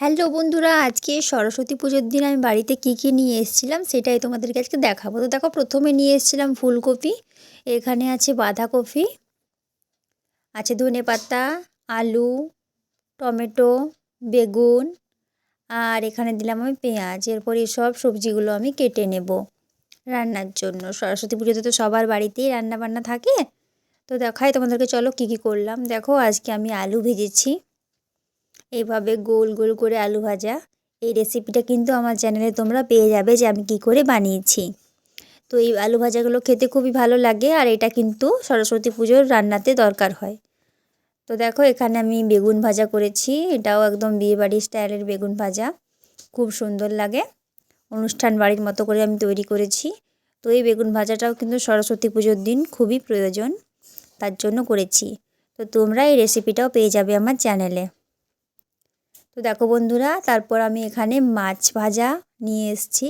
Hello বন্ধুরা, আজকে সরস্বতী পুজোর দিন আমি বাড়িতে কী কী নিয়ে এসেছিলাম সেটাই তোমাদেরকে আজকে দেখাবো। তো দেখো, প্রথমে নিয়ে এসেছিলাম ফুলকপি, এখানে আছে বাঁধাকপি, আছে ধনে পাতা, আলু, টমেটো, বেগুন, আর এখানে দিলাম আমি পেঁয়াজ। এরপর সব সবজিগুলো আমি কেটে নেব রান্নার জন্য। সরস্বতী পুজোতে তো সবার বাড়িতেই রান্না বান্না থাকে। তো দেখাই তোমাদেরকে, চলো কী কী করলাম। দেখো, আজকে আমি আলু ভেজেছি। এইভাবে গোল গোল করে আলু ভাজা। এই রেসিপিটা কিন্তু আমার চ্যানেলে তোমরা পেয়ে যাবে যে আমি কি করে বানিয়েছি। তো এই আলু ভাজাগুলো খেতে খুবই ভালো লাগে আর এটা কিন্তু সরস্বতী পুজোর রান্নাতে দরকার হয়। তো দেখো, এখানে আমি বেগুন ভাজা করেছি। এটাও একদম বিয়েবাড়ির স্টাইলের বেগুন ভাজা। খুব সুন্দর লাগে। অনুষ্ঠান বাড়ির মতো করে আমি তৈরি করেছি। তো এই বেগুন ভাজাটাও কিন্তু সরস্বতী পুজোর দিন খুবই প্রয়োজন। তার জন্য করেছি। তো তোমরা এই রেসিপিটাও পেয়ে যাবে আমার চ্যানেলে তো দেখো বন্ধুরা, তারপর আমি এখানে মাছ ভাজা নিয়ে এসেছি।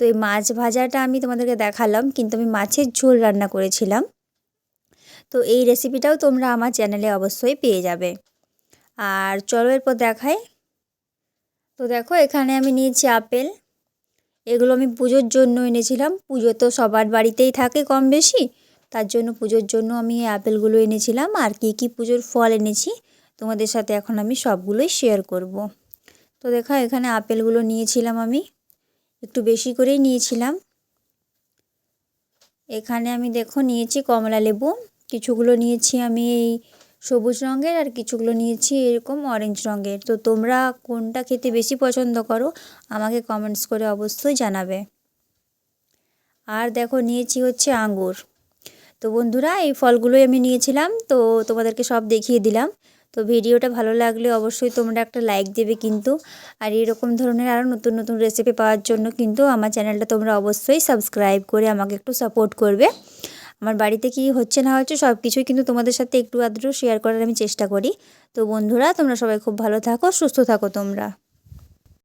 তো এই মাছ ভাজাটা আমি তোমাদেরকে দেখালাম, কিন্তু আমি মাছের ঝোল রান্না করেছিলাম। তো এই রেসিপিটাও তোমরা আমার চ্যানেলে অবশ্যই পেয়ে যাবে। আর চলো এরপর দেখাই। তো দেখো, এখানে আমি নিয়েছি আপেল। এগুলো আমি পুজোর জন্য এনেছিলাম। পুজো তো সবার বাড়িতেই থাকে কম বেশি। তার জন্য পুজোর জন্য আমি এই আপেলগুলো এনেছিলাম। আর কী কী পুজোর ফল এনেছি তোমাদের সাথে এখন আমি সবগুলোই শেয়ার করব। তো দেখা, এখানে আপেলগুলো নিয়েছিলাম আমি। একটু বেশি করেই নিয়েছিলাম। এখানে আমি দেখো নিয়েছি কমলা লেবু। কিছুগুলো নিয়েছি আমি এই সবুজ রঙের আর কিছুগুলো নিয়েছি এরকম অরেঞ্জ রঙের। তো তোমরা কোনটা খেতে বেশি পছন্দ করো, আমাকে কমেন্টস করে অবশ্যই জানাবে। আর দেখো, নিয়েছি হচ্ছে আঙ্গুর। তো বন্ধুরা, এই ফলগুলোই আমি নিয়েছিলাম। তো তোমাদেরকে সব দেখিয়ে দিলাম। তো ভিডিওটা ভালো লাগলে অবশ্যই তোমরা একটা লাইক দেবে কিন্তু। আর এরকম ধরনের আরও নতুন নতুন রেসিপি পাওয়ার জন্য কিন্তু আমার চ্যানেলটা তোমরা অবশ্যই সাবস্ক্রাইব করে আমাকে একটু সাপোর্ট করবে। আমার বাড়িতে কি হচ্ছে না হচ্ছে সব কিছুই কিন্তু তোমাদের সাথে একটু আধটু শেয়ার করার আমি চেষ্টা করি। তো বন্ধুরা, তোমরা সবাই খুব ভালো থাকো, সুস্থ থাকো তোমরা।